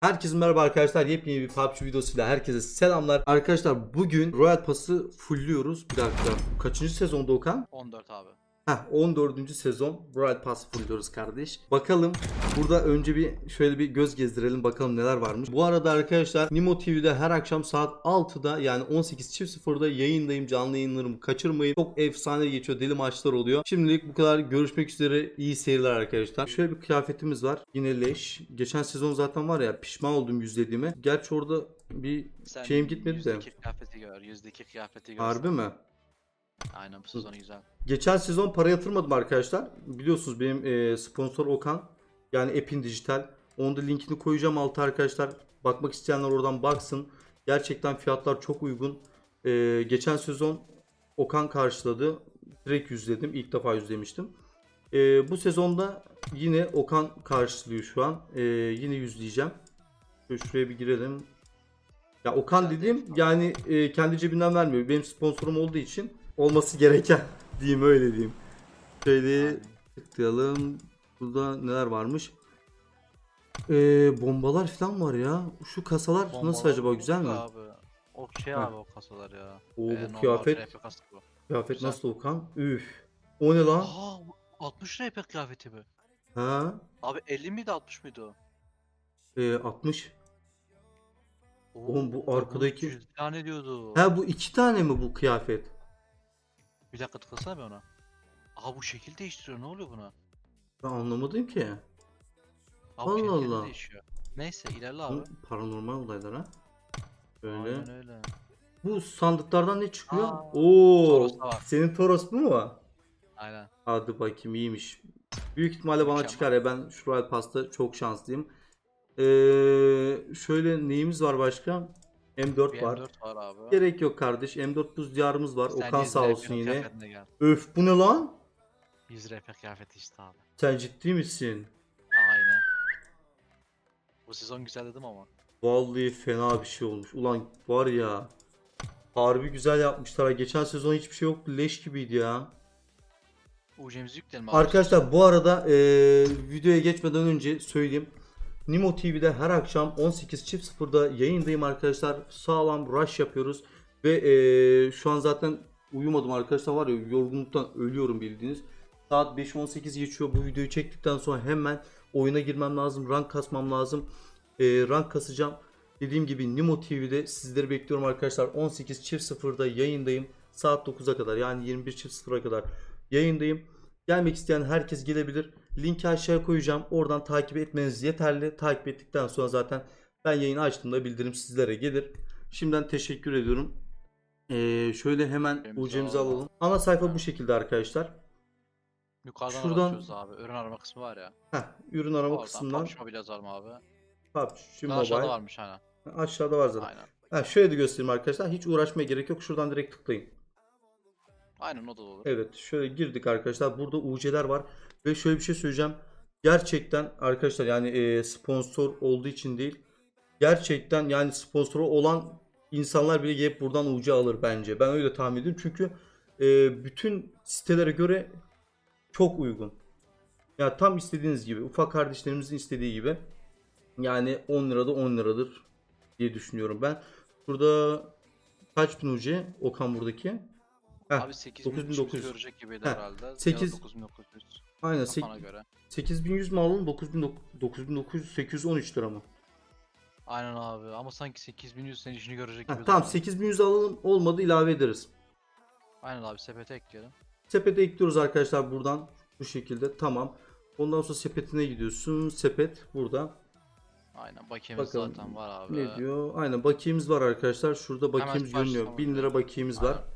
Herkese merhaba arkadaşlar. Yepyeni bir PUBG videosuyla herkese selamlar. Arkadaşlar bugün Royal Pass'ı fullüyoruz. Bir dakika. Kaçıncı sezonda Okan? 14 abi. Heh 14. sezon Royal Pass fullüyoruz kardeş. Bakalım burada önce bir şöyle bir göz gezdirelim bakalım neler varmış. Bu arada arkadaşlar Nimo TV'de her akşam saat 6'da yani 18.00'da yayındayım. Canlı yayınlarımı kaçırmayın. Çok efsane geçiyor. Deli maçlar oluyor. Şimdilik bu kadar. Görüşmek üzere. İyi seyirler arkadaşlar. Şöyle bir kıyafetimiz var. Yine leş. Geçen sezon zaten var ya pişman oldum yüzlediğime. Gerçi orada bir Sen Şeyim gitmedi de. yüzdeki kıyafeti gör. Yüzdeki kıyafeti gör. harbi mi? Aynen bu sezonu güzel. Geçen sezon para yatırmadım arkadaşlar. Biliyorsunuz benim e, sponsor Okan. Yani Epin Dijital. Onun da linkini koyacağım alta arkadaşlar. Bakmak isteyenler oradan baksın. Gerçekten fiyatlar çok uygun. E, geçen sezon Okan karşıladı. Direkt yüzledim. İlk defa yüzlemiştim. E, bu sezonda yine Okan karşılıyor şu an. E, yine yüzleyeceğim. Şöyle şuraya bir girelim. Ya Okan dediğim yani e, kendi cebinden vermiyor. Benim sponsorum olduğu için olması gereken diyeyim öyle diyeyim. Şöyle tıklayalım. Burada neler varmış? Ee, bombalar falan var ya. Şu kasalar nasıl Bombalar acaba yok güzel mi? Abi. O şey abi o kasalar ya. Oo, Ee, bu normal kıyafet RP bu. kıyafet güzel. nasıl Okan? Üf. O ne lan? Aa 60 RP kıyafeti mi? Ha? Abi 50 miydi 60 mıydı o? Ee, 60. Oo, Oğlum bu arkadaki- 100 tane diyordu. Ha bu iki tane mi bu kıyafet? Bir dakika tıklasana bir ona. Aha bu şekil değiştiriyor ne oluyor buna? Ben anlamadım ki. Abi Allah Allah. değişiyor. Neyse ilerle abi. Bu paranormal olaylar ha. Böyle. Aynen öyle. Bu sandıklardan ne çıkıyor? Aa, Oo. Toros da var. Senin Toros bu mu? Aynen. Hadi bakayım iyiymiş. Büyük ihtimalle bana Mükemmel. çıkar ya ben şu Pass'ta çok şanslıyım. Ee, şöyle neyimiz var başka? M4 Bir var. M4 var abi. Gerek yok kardeş. M4 buz diyarımız var. Sen Okan 100 sağ olsun yine. gel. Öf bu ne lan? 100 RP kıyafeti işte abi. Sen ciddi misin? Aynen. Bu sezon güzel dedim ama. Vallahi fena bir şey olmuş. Ulan var ya. Harbi güzel yapmışlar. ha. Geçen sezon hiçbir şey yoktu. Leş gibiydi ya. UC'mizi yükleyelim abi. Arkadaşlar bu arada eee, videoya geçmeden önce söyleyeyim. Nimo TV'de her akşam 18.00'da yayındayım arkadaşlar. Sağlam rush yapıyoruz. Ve eee, şu an zaten uyumadım arkadaşlar var ya yorgunluktan ölüyorum bildiğiniz. Saat 5.18 geçiyor. Bu videoyu çektikten sonra hemen oyuna girmem lazım. Rank kasmam lazım. Eee, rank kasacağım. Dediğim gibi Nimo TV'de sizleri bekliyorum arkadaşlar. 18.00'da yayındayım. Saat 9'a kadar yani 21.00'a kadar yayındayım. Gelmek isteyen herkes gelebilir. Linki aşağıya koyacağım. Oradan takip etmeniz yeterli. Takip ettikten sonra zaten ben yayını açtığımda bildirim sizlere gelir. Şimdiden teşekkür ediyorum. Ee, şöyle hemen ucumuzu alalım. Ana sayfa bu şekilde arkadaşlar. Yukarıdan şuradan- abi. Ürün arama kısmı var ya. Heh, ürün arama Oradan kısmından PUBG Mobile yazalım abi. PUBG Daha aşağıda Mobile. varmış aynen. Aşağıda var zaten. Aynen. Ha, şöyle de göstereyim arkadaşlar. Hiç uğraşmaya gerek yok. Şuradan direkt tıklayın. Aynen o da olur. Evet şöyle girdik arkadaşlar. Burada UC'ler var. Ve şöyle bir şey söyleyeceğim. Gerçekten arkadaşlar yani e, sponsor olduğu için değil. Gerçekten yani sponsoru olan insanlar bile gelip buradan UC alır bence. Ben öyle tahmin ediyorum. Çünkü e, bütün sitelere göre çok uygun. Ya tam istediğiniz gibi. Ufak kardeşlerimizin istediği gibi. Yani 10 lirada 10 liradır diye düşünüyorum ben. Burada kaç bin UC Okan buradaki? Heh, Abi 8900 9900. görecek gibiydi Heh, herhalde. 8 Ya da 9900 Aynen kafana göre. 8100 mi alalım 9900 813 lira mı? Aynen abi ama sanki 8100 senin işini görecek Heh, gibi. tamam duruyor. 8100 alalım olmadı ilave ederiz. Aynen abi sepete ekleyelim. Sepete ekliyoruz arkadaşlar buradan bu şekilde tamam. Ondan sonra sepetine gidiyorsun. Sepet burada. Aynen bakiyemiz Bakalım zaten var abi. Ne diyor? Aynen bakiyemiz var arkadaşlar. Şurada bakiyemiz görünüyor. tamam 1000 lira bakiyemiz var. Aynen.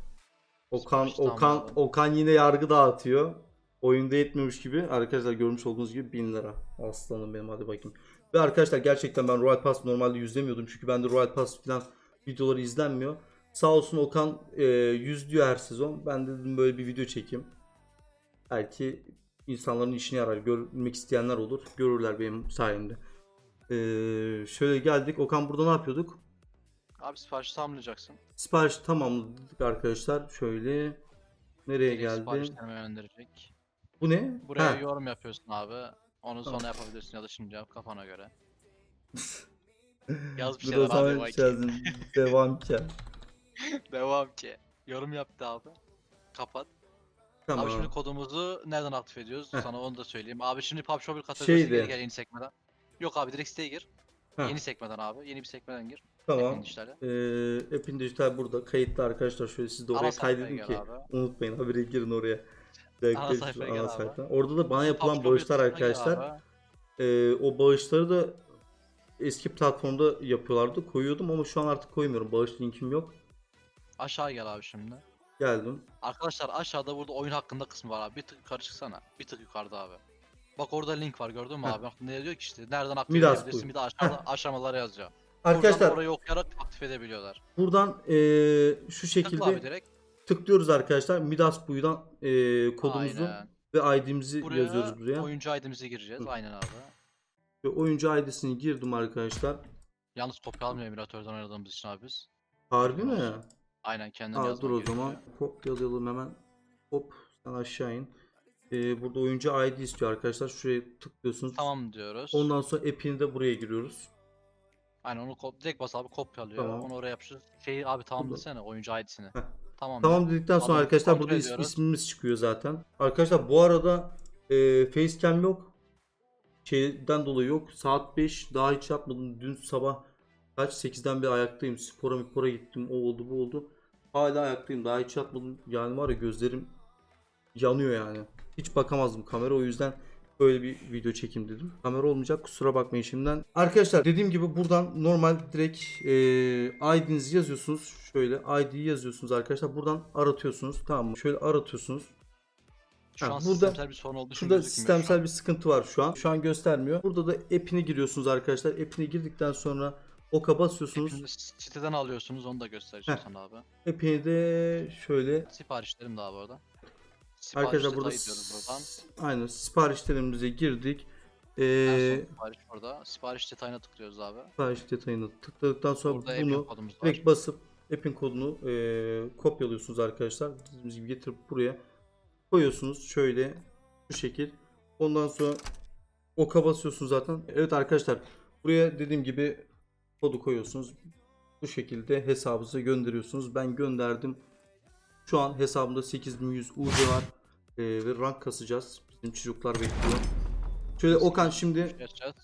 Okan Okan. Okan yine yargı dağıtıyor. Oyunda yetmiyormuş gibi. Arkadaşlar görmüş olduğunuz gibi 1000 lira. Aslanım benim hadi bakayım. Ve arkadaşlar gerçekten ben Royal Pass normalde yüzlemiyordum. Çünkü bende Royal Pass falan videoları izlenmiyor. Sağ olsun Okan e, yüz diyor her sezon. Ben de dedim böyle bir video çekeyim. Belki insanların işine yarar. Görmek isteyenler olur. Görürler benim sayemde. E, şöyle geldik. Okan burada ne yapıyorduk? Abi sipariş tamamlayacaksın. Sipariş tamamladık arkadaşlar. Şöyle nereye Direkt geldi? Siparişlerime gönderecek. Bu ne? Buraya Ha, yorum yapıyorsun abi. Onu Tamam. sonra yapabilirsin ya da şimdi yap kafana göre. Yaz bir şeyler abi. vay şey. Devam ki. Devam ki. Yorum yaptı abi. Kapat. Tamam. Abi şimdi kodumuzu nereden aktif ediyoruz? Heh. Sana onu da söyleyeyim. Abi şimdi PUBG Mobile kategorisine Şeydi. gel yeni sekmeden. Yok abi direkt siteye gir. Heh. Yeni sekmeden abi. Yeni bir sekmeden gir. Tamam. Ekmeğin işleri. Ee, Dijital burada kayıtlı arkadaşlar. Şöyle siz de oraya Ana sayfaya kaydedin gel ki abi. unutmayın haberi girin oraya. Direkt Ana sayfaya gel abi. Orada da bana yapılan PUBG bağışlar arkadaşlar. abi. Ee, o bağışları da eski platformda yapıyorlardı. Koyuyordum ama şu an artık koymuyorum. Bağış linkim yok. Aşağı gel abi şimdi. Geldim. Arkadaşlar aşağıda burada oyun hakkında kısmı var abi. Bir tık yukarı çıksana. Bir tık yukarıda abi. Bak orada link var gördün mü Heh. abi? Bak ne diyor ki işte nereden aktif Midas edebilirsin bir de aşağıda aşamaları yazıyor. Arkadaşlar Buradan orayı okuyarak aktif edebiliyorlar. buradan ee, şu Tıkla abi şekilde direkt. tıklıyoruz arkadaşlar. Midas buydan ee, kodumuzu Aynen. ve ID'mizi Buraya, yazıyoruz buraya. oyuncu ID'mize gireceğiz. Hı. Aynen abi. Ve oyuncu ID'sini girdim arkadaşlar. Yalnız kopya almıyor emülatörden oynadığımız için abi biz. Harbi mi? Aynen kendin Aa, yazman dur o gerekiyor. zaman kopyalayalım hemen. Hop sen aşağı in. Ee, burada oyuncu ID istiyor arkadaşlar. Şuraya tıklıyorsunuz. Tamam diyoruz. Ondan sonra app'ini de buraya giriyoruz. Aynen onu kop direkt bas abi kopyalıyor. Tamam. Onu oraya yapıştır. Şeyi abi tamam desene oyuncu ID'sini. Tamam. Tamam dedikten sonra Tamam, arkadaşlar burada is- ismimiz çıkıyor zaten. Arkadaşlar bu arada e, facecam yok. Şeyden dolayı yok. Saat 5 daha hiç yapmadım. Dün sabah kaç 8'den bir ayaktayım. Spora spora gittim. O oldu bu oldu. Hala ayaktayım. Daha hiç yatmadım. Yani var ya gözlerim yanıyor yani. Hiç bakamazdım kamera o yüzden böyle bir video çekim dedim. Kamera olmayacak kusura bakmayın şimdiden. Arkadaşlar dediğim gibi buradan normal direkt e, ID'nizi yazıyorsunuz. Şöyle ID'yi yazıyorsunuz arkadaşlar. Buradan aratıyorsunuz. Tamam mı? Şöyle aratıyorsunuz. Şu an burada- sistemsel bir sorun olduğu için an. sistemsel bir sıkıntı var şu an. Şu an göstermiyor. Burada da app'ini giriyorsunuz arkadaşlar. App'ini girdikten sonra oka basıyorsunuz. Şimdi siteden alıyorsunuz onu da göstereceğim Heh. sana abi. App'ini de şöyle Siparişlerim de abi orada. Arkadaşlar burada buradan. aynen siparişlerimize girdik. Ee, sipariş burada. Sipariş detayına tıklıyoruz abi. sipariş detayını tıkladıktan sonra Burada bunu kodumuz var. direkt basıp app'in kodunu ee, kopyalıyorsunuz arkadaşlar. Dediğimiz gibi getirip buraya koyuyorsunuz. Şöyle şu şekil. Ondan sonra oka basıyorsunuz zaten. Evet arkadaşlar buraya dediğim gibi kodu koyuyorsunuz. Bu şekilde hesabınıza gönderiyorsunuz. Ben gönderdim. Şu an hesabımda 8100 UC var. Ee, ve rank kasacağız. Bizim çocuklar bekliyor. Şöyle Okan şimdi Geçeceğiz.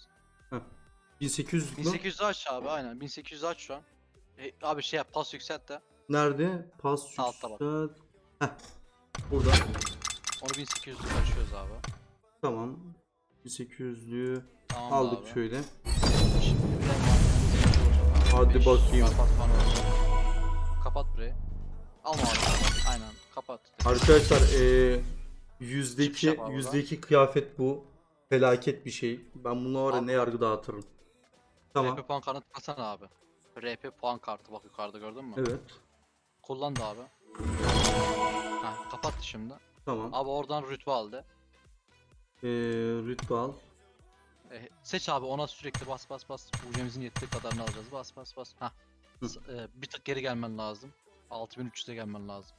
1800 mü? 1800 aç abi aynen. 1800 aç şu an. E, abi şey yap pas yükselt de. Nerede? Pas Sağ altta bak. yükselt. Heh. Burada. Onu 1800 açıyoruz abi. Tamam. 1800'lüğü Tamam aldık abi. şöyle. Şimdi bir de. Hadi bakayım. Kapatman olacak. Kapat burayı. Abi. kapat. Aynen kapat. Arkadaşlar eee yüzdeki abi yüzdeki kıyafet bu. Felaket bir şey. Ben bunu var ya Al. ne yargı dağıtırım. Tamam. RP puan kartı tıklasana abi. RP puan kartı bak yukarıda gördün mü? Evet. Kullan da abi. Ha, kapattı şimdi. Tamam. Abi oradan rütbe aldı. Eee rütbe al. E, seç abi ona sürekli bas bas bas. Ucemizin yettiği kadarını alacağız. Bas bas bas. Hah. Hı. S- e, bir tık geri gelmen lazım. 6300'e gelmen lazım.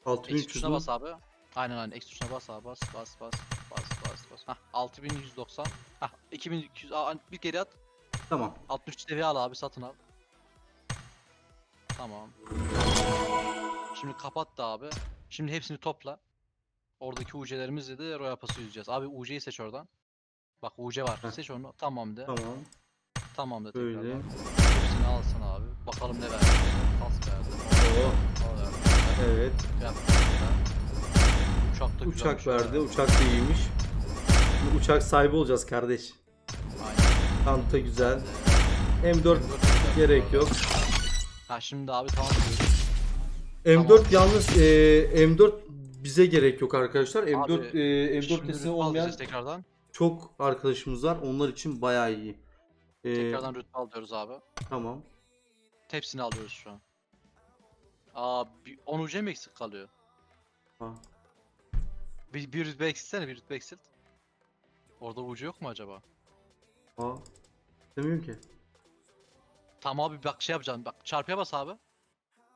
Eksi 6300 tuşuna mü? bas abi. Aynen aynen. Eksi tuşuna bas abi. Bas bas bas. Bas bas bas. Hah 6190. Hah 2200. Aa, bir geri at. Tamam. 63 seviye al abi satın al. Tamam. Şimdi kapat da abi. Şimdi hepsini topla. Oradaki UC'lerimizle de Royal Pass'ı yüzeceğiz. Abi UC'yi seç oradan. Bak UC var. Heh. Seç onu. Tamam de. Tamam. Tamam da Böyle. tekrardan. Hepsini alsın abi. Bakalım ne verdi. Pas verdi. Oo. Verdi. Evet. Uçak da Uçak verdi. ha. Uçak da iyiymiş. Şimdi uçak sahibi olacağız kardeş. Aynen. Çanta güzel. M4 M4 gerek yok. Ha şimdi abi tamam diyoruz. M4 Tamam. yalnız e, M4 bize gerek yok arkadaşlar. M4 Abi, e, Şimdi M4 deseni rütbe olmayan tekrardan. çok arkadaşımız var. Onlar için bayağı iyi. E, Tekrardan rütbe alıyoruz abi. tamam. Hepsini alıyoruz şu an. Aa, bir 10 UC mi eksik kalıyor? Ha. Bir, bir rütbe eksilsene, bir rütbe eksilt. Orada UC yok mu acaba? Aa. Demiyorum ki. Tamam abi bak şey yapacağım. Bak çarpıya bas abi.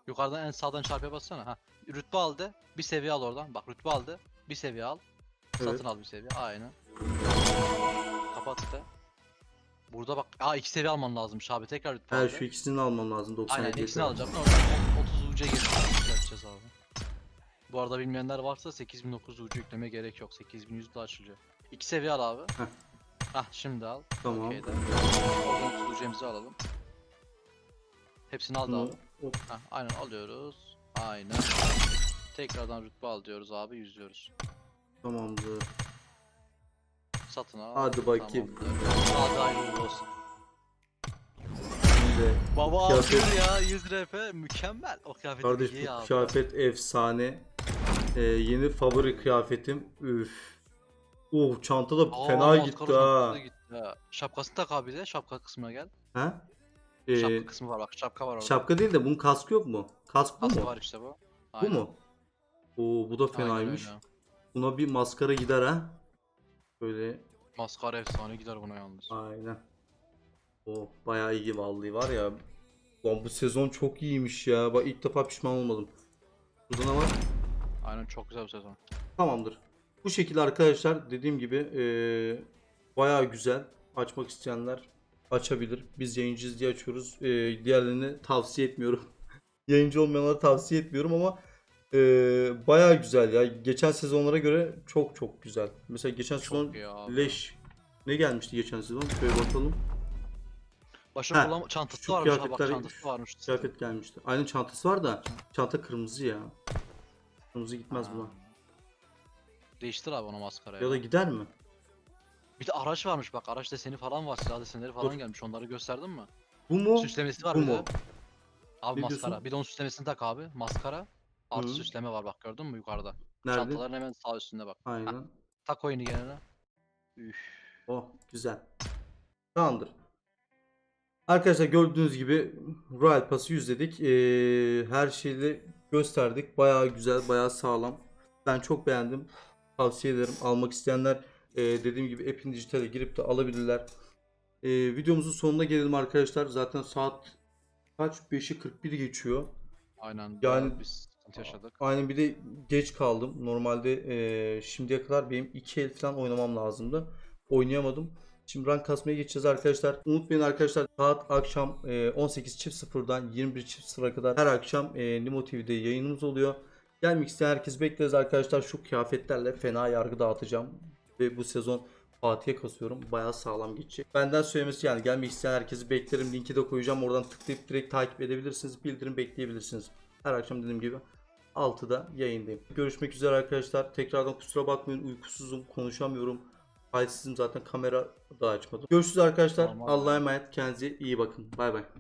Yukarıdan en sağdan çarpıya bassana. Ha. Rütbe aldı. Bir seviye al oradan. Bak rütbe aldı. Bir seviye al. Evet. Satın al bir seviye. Aynen. Kapat işte. Burada bak. Aa iki seviye alman lazımmış abi. Tekrar Her aldı. şu ikisini almam lazım 97 Aynen ikisini alacağım. Oradan 30 UC geçeceğiz yapacağız abi. Bu arada bilmeyenler varsa 8900 UC yükleme gerek yok. 8100 de açılıyor. İki seviye al abi. Heh. Hah şimdi al. Tamam. Okey de. Oradan 30 UC'mizi alalım. Hepsini al da abi. Heh, aynen alıyoruz. Aynen. Tekrardan rütbe al diyoruz abi yüzüyoruz. Tamamdır. Satın al. Hadi bakayım. Tamamdır. Hadi hayırlı olsun. Şimdi Baba Kıyafet- ya 100 RP mükemmel. O kıyafeti kardeş giy bu abi. kıyafet efsane. Ee, yeni favori kıyafetim. Üf. Oh çanta da Aa, fena maskara gitti şapkası ha. da gitti ha. Şapkasını tak abi de şapka kısmına gel. Ha? Ee, Şapka kısmı var bak şapka var orada. şapka değil de bunun kaskı yok mu? Kask bu Kaskı mu? var işte bu. Bu Aynen. mu? Oo bu da Aynen fenaymış. öyle. Buna bir maskara gider ha. Böyle Maskara efsane gider buna yalnız. aynen. O bayağı iyi vallahi var ya. Lan bu sezon çok iyiymiş ya. Bak ilk defa pişman olmadım. Burada ne var? Aynen çok güzel bir sezon. Tamamdır. Bu şekilde arkadaşlar dediğim gibi eee bayağı güzel. Açmak isteyenler açabilir. Biz yayıncıyız diye açıyoruz. Eee, diğerlerini tavsiye etmiyorum. Yayıncı olmayanlara tavsiye etmiyorum ama eee bayağı güzel ya. Geçen sezonlara göre çok çok güzel. Mesela geçen sezon Çok iyi abi. leş ne gelmişti geçen sezon? Şöyle bakalım. Başa Ha, çantası şu varmış ha bak kıyafetler- çantası varmış. Kıyafet gelmişti. Aynı çantası var da çanta kırmızı ya. Kırmızı gitmez Ha. buna. Değiştir abi ona maskarayı. Ya da gider mi? Bir de araç varmış bak araç deseni falan var silah desenleri falan Dur. gelmiş onları gösterdin mi? Bu mu? Süslemesi var bu bir de. mu? Abi Ne maskara. diyorsun? Bir de onun süslemesini tak abi. Maskara. Artı Hı. süsleme var bak gördün mü yukarıda. Nerede? Çantaların hemen sağ üstünde bak. Aynen. Tak oyunu genine. Üf. Oh güzel. Tamamdır. Arkadaşlar gördüğünüz gibi Royal Pass'ı yüzledik. Ee, her şeyi gösterdik. Bayağı güzel, bayağı sağlam. Ben çok beğendim. Tavsiye ederim. Almak isteyenler e, dediğim gibi App'in dijitale girip de alabilirler. Ee, videomuzun sonuna gelelim arkadaşlar. Zaten saat kaç? 5'i 41 geçiyor. Aynen. Yani biz sıkıntı yaşadık. Aynen bir de geç kaldım. Normalde eee, şimdiye kadar benim 2 el falan oynamam lazımdı. Oynayamadım. Şimdi rank kasmaya geçeceğiz arkadaşlar. Unutmayın arkadaşlar saat akşam eee, 18.00'dan 21.00'a kadar her akşam eee, Nimo TV'de yayınımız oluyor. Gelmek isteyen herkes bekleriz arkadaşlar. Şu kıyafetlerle fena yargı dağıtacağım. Ve bu sezon Fatih'e kasıyorum. Bayağı sağlam geçecek. Benden söylemesi yani gelmek isteyen herkesi beklerim. Linki de koyacağım. Oradan tıklayıp direkt takip edebilirsiniz. Bildirim bekleyebilirsiniz. Her akşam dediğim gibi 6'da yayındayım. Görüşmek üzere arkadaşlar. Tekrardan kusura bakmayın uykusuzum, konuşamıyorum. Halsizim zaten kamera da açmadım. Görüşürüz arkadaşlar. Tamam. Allah'a emanet. Kendinize iyi bakın. Bay bay.